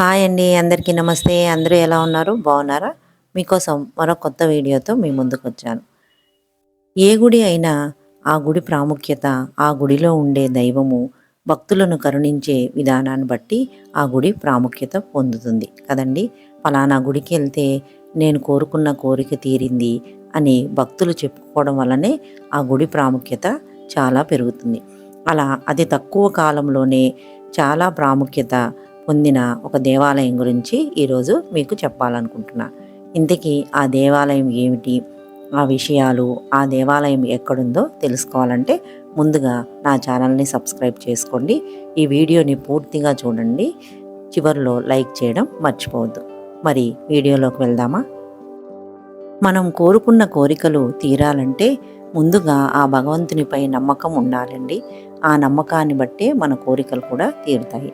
Hi అండి అందరికీ నమస్తే. అందరూ ఎలా ఉన్నారు? బాగున్నారా? మీకోసం మరో కొత్త వీడియోతో మీ ముందుకు వచ్చాను ఏ గుడి అయినా ఆ గుడి ప్రాముఖ్యత ఆ గుడిలో ఉండే దైవము భక్తులను కరుణించే విధానాన్ని బట్టి ఆ గుడి ప్రాముఖ్యత పొందుతుంది. కదండి? ఫలానా గుడికి వెళ్తే నేను కోరుకున్న కోరిక తీరింది అని భక్తులు చెప్పుకోవడం వల్లనే ఆ గుడి ప్రాముఖ్యత చాలా పెరుగుతుంది. అలా అతి తక్కువ కాలంలోనే చాలా ప్రాముఖ్యత పొందిన ఒక దేవాలయం గురించి ఈరోజు మీకు చెప్పాలనుకుంటున్నా. ఇంతకీ ఆ దేవాలయం ఏమిటి? ఆ విషయాలు ఆ దేవాలయం ఎక్కడుందో తెలుసుకోవాలంటే ముందుగా నా ఛానల్ని సబ్స్క్రైబ్ చేసుకోండి. ఈ వీడియోని పూర్తిగా చూడండి. చివరిలో లైక్ చేయడం మర్చిపోవద్దు. మరి వీడియోలోకి వెళ్దామా? మనం కోరుకున్న కోరికలు తీరాలంటే ముందుగా ఆ భగవంతునిపై నమ్మకం ఉండాలండి. ఆ నమ్మకాన్ని బట్టే మన కోరికలు కూడా తీరుతాయి.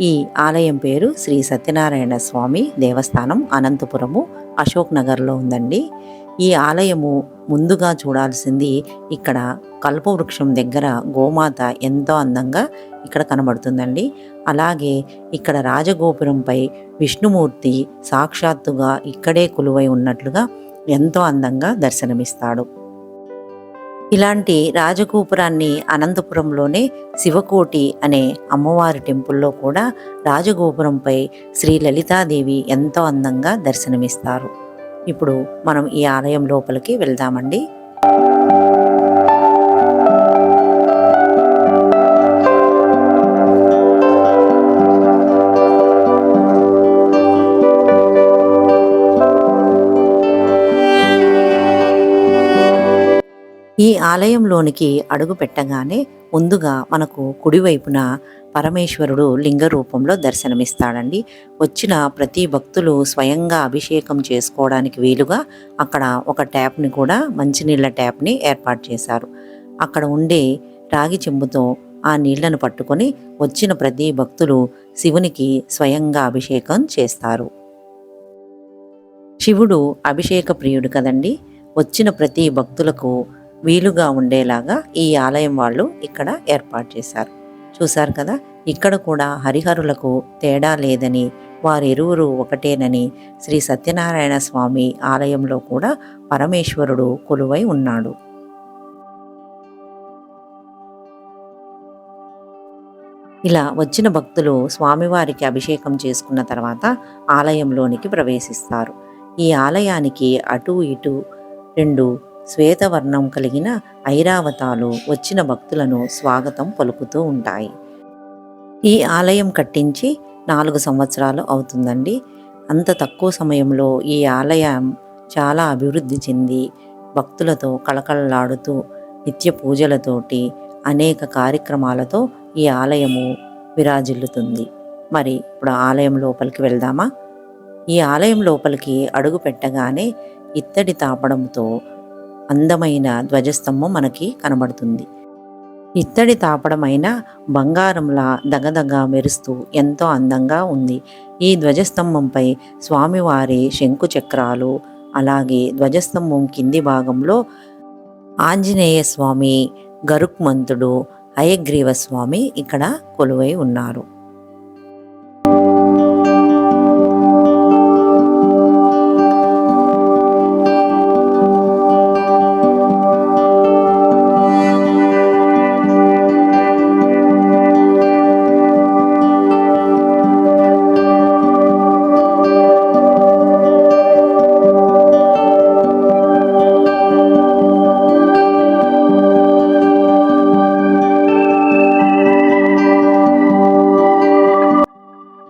ఈ ఆలయం పేరు శ్రీ సత్యనారాయణ స్వామి దేవస్థానం అనంతపురము అశోక్ నగర్లో ఉందండి. ఈ ఆలయము ముందుగా చూడాల్సింది ఇక్కడ కల్పవృక్షం దగ్గర గోమాత ఎంతో అందంగా ఇక్కడ కనబడుతుందండి. అలాగే ఇక్కడ రాజగోపురంపై విష్ణుమూర్తి సాక్షాత్తుగా ఇక్కడే కొలువై ఉన్నట్లుగా ఎంతో అందంగా దర్శనమిస్తాడు. ఇలాంటి రాజగోపురాన్ని అనంతపురంలోనే శివకోటి అనే అమ్మవారి టెంపుల్లో కూడా రాజగోపురంపై శ్రీ లలితాదేవి ఎంతో అందంగా దర్శనమిస్తారు. ఇప్పుడు మనం ఈ ఆలయం లోపలికి వెళ్దామండి. ఈ ఆలయంలోనికి అడుగు పెట్టగానే ముందుగా మనకు కుడివైపున పరమేశ్వరుడు లింగ రూపంలో దర్శనమిస్తాడండి. వచ్చిన ప్రతి భక్తులు స్వయంగా అభిషేకం చేసుకోవడానికి వీలుగా అక్కడ ఒక ట్యాప్ని కూడా మంచినీళ్ళ ట్యాప్ని ఏర్పాటు చేశారు. అక్కడ ఉండే రాగి చెంబుతో ఆ నీళ్ళను పట్టుకొని వచ్చిన ప్రతి భక్తులు శివునికి స్వయంగా అభిషేకం చేస్తారు. శివుడు అభిషేక ప్రియుడు కదండి. వచ్చిన ప్రతి భక్తులకు వీలుగా ఉండేలాగా ఈ ఆలయం వాళ్ళు ఇక్కడ ఏర్పాటు చేశారు. చూశారు కదా ఇక్కడ కూడా హరిహరులకు తేడా లేదని వారిరువురు ఒకటేనని శ్రీ సత్యనారాయణ స్వామి ఆలయంలో కూడా పరమేశ్వరుడు కొలువై ఉన్నాడు. ఇలా వచ్చిన భక్తులు స్వామివారికి అభిషేకం చేసుకున్న తర్వాత ఆలయంలోనికి ప్రవేశిస్తారు. ఈ ఆలయానికి అటు ఇటు రెండు శ్వేతవర్ణం కలిగిన ఐరావతాలు వచ్చిన భక్తులను స్వాగతం పలుకుతూ ఉంటాయి. ఈ ఆలయం కట్టించి నాలుగు సంవత్సరాలు అవుతుందండి. అంత తక్కువ సమయంలో ఈ ఆలయం చాలా అభివృద్ధి చెంది భక్తులతో కళకళలాడుతూ నిత్య పూజలతోటి అనేక కార్యక్రమాలతో ఈ ఆలయము విరాజిల్లుతుంది. మరి ఇప్పుడు ఆలయం లోపలికి వెళ్దామా? ఈ ఆలయం లోపలికి అడుగు పెట్టగానే ఇత్తడి తాపడంతో అందమైన ధ్వజస్తంభం మనకి కనబడుతుంది. ఇత్తడి తాపడమైన బంగారంలా దగదగ మెరుస్తూ ఎంతో అందంగా ఉంది. ఈ ధ్వజస్తంభంపై స్వామివారి శంకు చక్రాలు అలాగే ధ్వజస్తంభం కింది భాగంలో ఆంజనేయ స్వామి గరుక్మంతుడు అయగ్రీవ స్వామి ఇక్కడ కొలువై ఉన్నారు.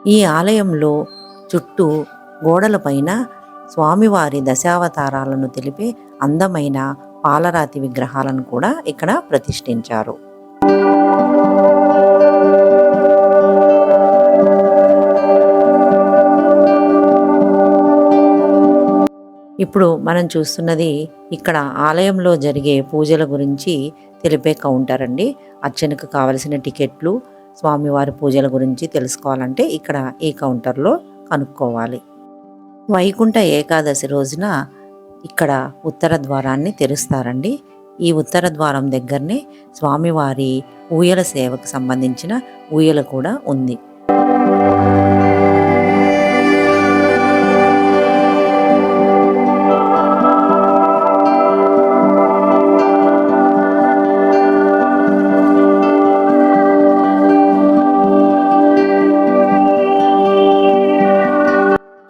ఈ ఆలయంలో చుట్టూ గోడలపైన స్వామివారి దశావతారాలను తెలిపే అందమైన పాలరాతి విగ్రహాలను కూడా ఇక్కడ ప్రతిష్ఠించారు. ఇప్పుడు మనం చూస్తున్నది ఇక్కడ ఆలయంలో జరిగే పూజల గురించి తెలిపే కౌంటర్ అండి. అర్చనకు కావలసిన టికెట్లు స్వామివారి పూజల గురించి తెలుసుకోవాలంటే ఇక్కడ ఈ కౌంటర్లో కనుక్కోవాలి. వైకుంఠ ఏకాదశి రోజున ఇక్కడ ఉత్తర ద్వారాన్ని తెరుస్తారండి. ఈ ఉత్తర ద్వారం దగ్గరనే స్వామివారి ఊయల సేవకు సంబంధించిన ఊయల కూడా ఉంది.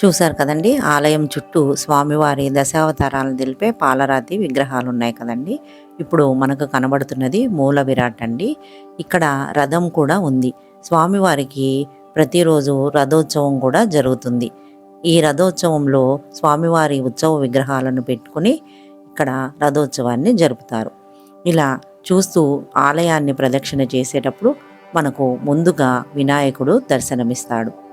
చూశారు కదండి? ఆలయం చుట్టూ స్వామివారి దశావతారాలను తెలిపే పాలరాతి విగ్రహాలు ఉన్నాయి కదండి. ఇప్పుడు మనకు కనబడుతున్నది మూల విరాట్ అండి. ఇక్కడ రథం కూడా ఉంది. స్వామివారికి ప్రతిరోజు రథోత్సవం కూడా జరుగుతుంది. ఈ రథోత్సవంలో స్వామివారి ఉత్సవ విగ్రహాలను పెట్టుకుని ఇక్కడ రథోత్సవాన్ని జరుపుతారు. ఇలా చూస్తూ ఆలయాన్ని ప్రదక్షిణ చేసేటప్పుడు మనకు ముందుగా వినాయకుడు దర్శనమిస్తాడు.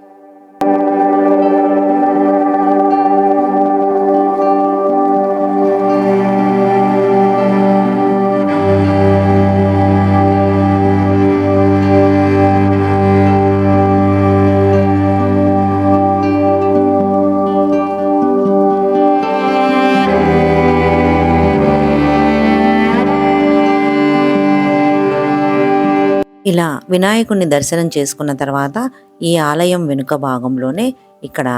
వినాయకుడిని దర్శనం చేసుకున్న తర్వాత ఈ ఆలయం వెనుక భాగంలోనే ఇక్కడ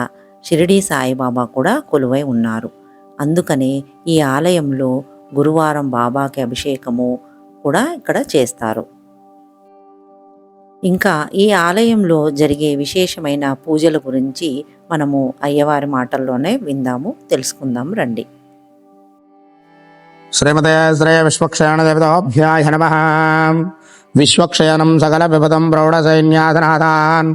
షిరిడీ సాయిబాబా కూడా కొలువై ఉన్నారు. అందుకనే ఈ ఆలయంలో గురువారం బాబాకి అభిషేకము కూడా ఇక్కడ చేస్తారు. ఇంకా ఈ ఆలయంలో జరిగే విశేషమైన పూజల గురించి మనము అయ్యవారి మాటల్లోనే విందాము తెలుసుకుందాం రండి. శ్రీమతే శ్రేయ విశ్వక్షేణ దేవతాభ్యాయ నమ. విశ్వక్షయనం సకల విపదం ప్రౌఢ సైన్యాధనాథాన్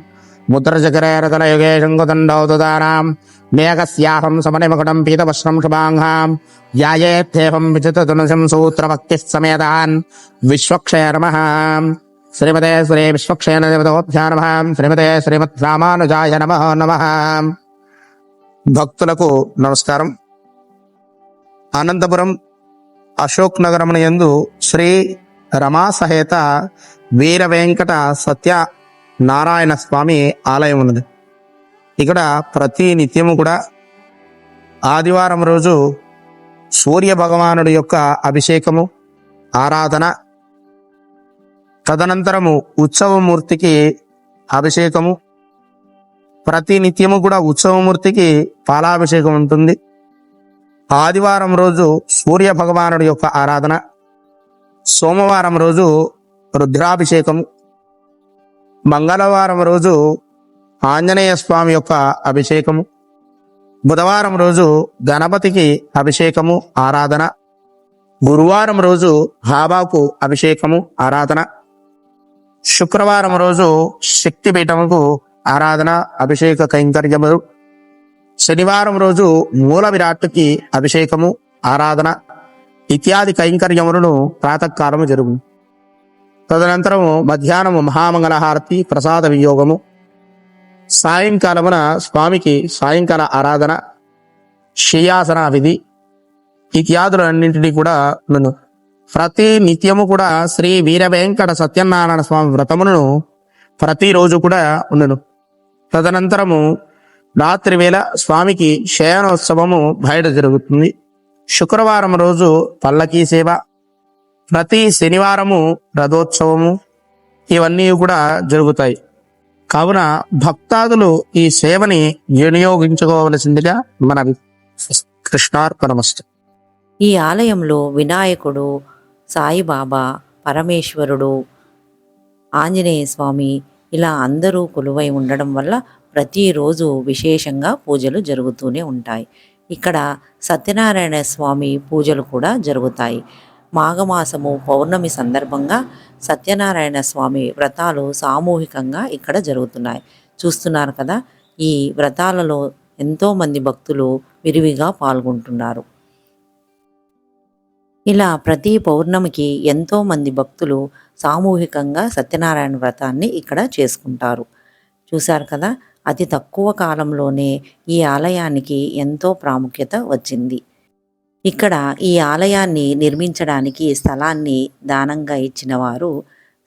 ముద్రచకరేరతల యుగే శంకుదండౌతుదానాం నేకస్యాహం సమనిమకుటం పీతవశ్రం శుభాంగాం యాయేత్తేవం విచితతులసిం సూత్రభక్తిः సమేతాన్ విశ్వక్షయ నమ శ్రీమతే శ్రీ విశ్వక్షయన దేవతోభ్యా నమ శ్రీమతే శ్రీమద్ రామానుజాయ నమ నమ భక్తులకు నమస్కారం. అనంతపురం అశోక్ నగరమున యందు శ్రీ రమా సహేత వీర వెంకట సత్య నారాయణ స్వామి ఆలయం ఉన్నది. ఇక్కడ ప్రతి నిత్యము కూడా ఆదివారం రోజు సూర్య భగవానుడి యొక్క అభిషేకము ఆరాధన తదనంతరము ఉత్సవమూర్తికి అభిషేకము ప్రతి నిత్యము కూడా ఉత్సవమూర్తికి పాలాభిషేకం ఉంటుంది. ఆదివారం రోజు సూర్య భగవానుడి యొక్క ఆరాధన సోమవారం రోజు రుద్రాభిషేకం. మంగళవారం రోజు ఆంజనేయ స్వామి యొక్క అభిషేకము బుధవారం రోజు గణపతికి అభిషేకము ఆరాధన. గురువారం రోజు హాబాకు అభిషేకము ఆరాధన. శుక్రవారం రోజు శక్తిపీఠముకు ఆరాధన అభిషేక కైంకర్యములు. శనివారం రోజు మూల విరాట్కి అభిషేకము ఆరాధన. ఇత్యాది కైంకర్యములను ప్రాతకాలము జరుగు తదనంతరము మధ్యాహ్నము మహామంగళహారతి ప్రసాద వియోగము సాయంకాలమున స్వామికి సాయంకాల ఆరాధన శయాసన విధి ఇత్యాదులన్నింటినీ కూడా నన్ను ప్రతి నిత్యము కూడా శ్రీ వీరవేంకట సత్యనారాయణ స్వామి వ్రతమును ప్రతిరోజు కూడా ఉండను. తదనంతరము రాత్రి వేళ స్వామికి శయనోత్సవము బయట జరుగుతుంది. శుక్రవారం రోజు పల్లకీ సేవ. ప్రతి శనివారము రథోత్సవము. ఇవన్నీ కూడా జరుగుతాయి. కావున భక్తాదులు ఈ సేవని వినియోగించుకోవలసిందిగా మన కృష్ణార్పణమస్తు. ఈ ఆలయంలో వినాయకుడు సాయిబాబా పరమేశ్వరుడు ఆంజనేయ స్వామి ఇలా అందరూ కొలువై ఉండడం వల్ల ప్రతిరోజు విశేషంగా పూజలు జరుగుతూనే ఉంటాయి. ఇక్కడ సత్యనారాయణ స్వామి పూజలు కూడా జరుగుతాయి. మాఘమాసము పౌర్ణమి సందర్భంగా సత్యనారాయణ స్వామి వ్రతాలు సామూహికంగా ఇక్కడ జరుగుతున్నాయి. చూస్తున్నారు కదా ఈ వ్రతాలలో ఎంతోమంది భక్తులు విరివిగా పాల్గొంటున్నారు. ఇలా ప్రతి పౌర్ణమికి ఎంతో మంది భక్తులు సామూహికంగా సత్యనారాయణ వ్రతాన్ని ఇక్కడ చేసుకుంటారు. చూశారు కదా అతి తక్కువ కాలంలోనే ఈ ఆలయానికి ఎంతో ప్రాముఖ్యత వచ్చింది. ఇక్కడ ఈ ఆలయాన్ని నిర్మించడానికి స్థలాన్ని దానంగా ఇచ్చిన వారు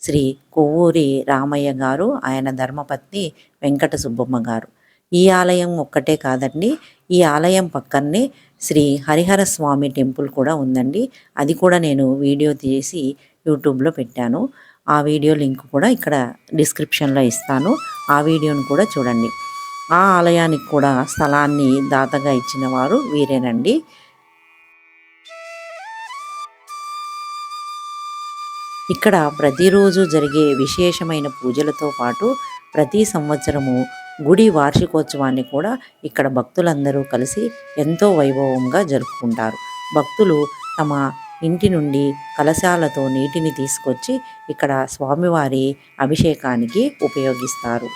శ్రీ కొవ్వూరి రామయ్య గారు ఆయన ధర్మపత్ని వెంకట సుబ్బమ్మ గారు. ఈ ఆలయం ఒక్కటే కాదండి ఈ ఆలయం పక్కనే శ్రీ హరిహర స్వామి టెంపుల్ కూడా ఉందండి. అది కూడా నేను వీడియో తీసి యూట్యూబ్లో పెట్టాను. ఆ వీడియో లింక్ కూడా ఇక్కడ డిస్క్రిప్షన్లో ఇస్తాను. ఆ వీడియోను కూడా చూడండి. ఆ ఆలయానికి కూడా స్థలాన్ని దాతగా ఇచ్చిన వారు వీరేనండి. ఇక్కడ ప్రతిరోజు జరిగే విశేషమైన పూజలతో పాటు ప్రతి సంవత్సరము గుడి వార్షికోత్సవాన్ని కూడా ఇక్కడ భక్తులందరూ కలిసి ఎంతో వైభవంగా జరుపుకుంటారు. భక్తులు తమ ఇంటి నుండి కలశాలతో నీటిని తీసుకొచ్చి ఇక్కడ స్వామివారి అభిషేకానికి ఉపయోగిస్తారు.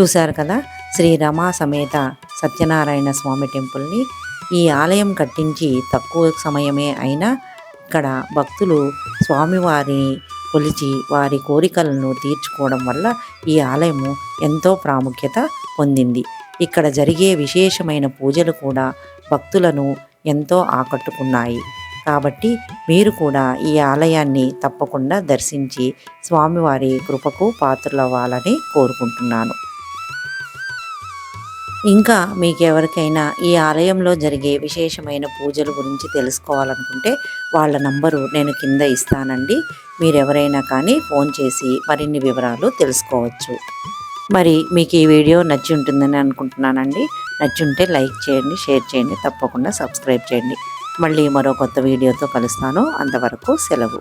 చూశారు కదా? శ్రీ రమా సమేత సత్యనారాయణ స్వామి టెంపుల్ని. ఈ ఆలయం కట్టించి తక్కువ సమయమే అయినా ఇక్కడ భక్తులు స్వామివారిని కొలిచి వారి కోరికలను తీర్చుకోవడం వల్ల ఈ ఆలయము ఎంతో ప్రాముఖ్యత పొందింది. ఇక్కడ జరిగే విశేషమైన పూజలు కూడా భక్తులను ఎంతో ఆకట్టుకున్నాయి. కాబట్టి మీరు కూడా ఈ ఆలయాన్ని తప్పకుండా దర్శించి స్వామివారి కృపకు పాత్రలవ్వాలని కోరుకుంటున్నాను. ఇంకా మీకు ఎవరికైనా ఈ ఆలయంలో జరిగే విశేషమైన పూజల గురించి తెలుసుకోవాలనుకుంటే వాళ్ళ నంబరు నేను కింద ఇస్తానండి. మీరు ఎవరైనా కానీ ఫోన్ చేసి మరిన్ని వివరాలు తెలుసుకోవచ్చు. మరి మీకు ఈ వీడియో నచ్చి ఉంటుందని అనుకుంటున్నానండి. నచ్చుంటే లైక్ చేయండి షేర్ చేయండి తప్పకుండా సబ్స్క్రైబ్ చేయండి. మళ్ళీ మరో కొత్త వీడియోతో కలుస్తాను. అంతవరకు సెలవు.